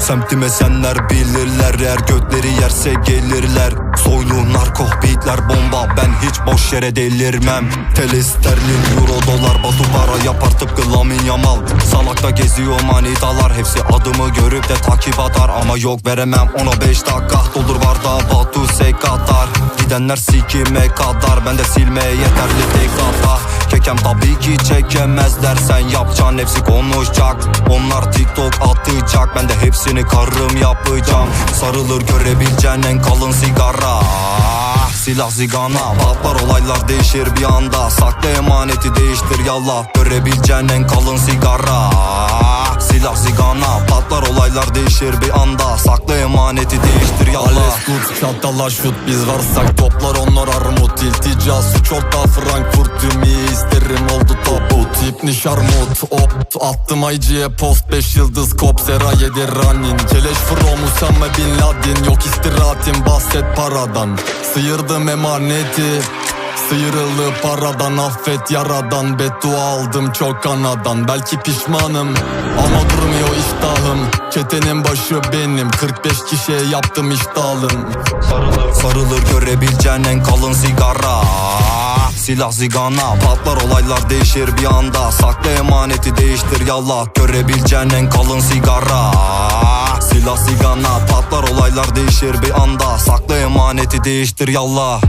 Semtime senler bilirler Eğer götleri yerse gelirler. Soylu narko beatler bomba Ben hiç boş yere delirmem. TL sterlin euro dolar Batu para yapar tıpkı Lamin Yamal. Salakta geziyor manitalar Hepsi adımı görüp de takip atar. Ama yok veremem ona 5 dakika Doldur var da Batu sek atar Gidenler sikime kadar Ben de silmeye yeterli tek hata Kekem tabii ki çekemezler. Sen yapacaksın hepsi konuşacak. Onlar TikTok atacak. Ben de hepsini karım yapacağım. Sarılır görebileceğin en kalın sigara. Silah zigana. Patlar olaylar değişir bir anda. Sakla emaneti değiştir yallah. Görebileceğin en kalın sigara. Silah zigana. Patlar olaylar değişir bir anda. Sakla emaneti değiştir yallah. Alles gut, çatala şut biz varsak toplar onlar İltica suç orta Frankfurt tüm iyi isterim oldu tabut. İpni şarmut opt attım IG'ye post. 5 yıldız kop Sera yedi running. Keleş from Usame Bin Laden. Yok istirahatim bahset paradan. Sıyırdım emaneti Sıyrıldı paradan affet yaradan. Beddua aldım çok anadan. Belki pişmanım ama durmuyor iştahım. Çetenin başı benim. 45 kişiye yaptım iştahım. Sarılır görebileceğin en kalın sigara. Silah zigana. Patlar olaylar değişir bir anda. Sakla emaneti değiştir yallah. Görebileceğin en kalın sigara. Silah zigana. Patlar olaylar değişir bir anda. Sakla emaneti değiştir yallah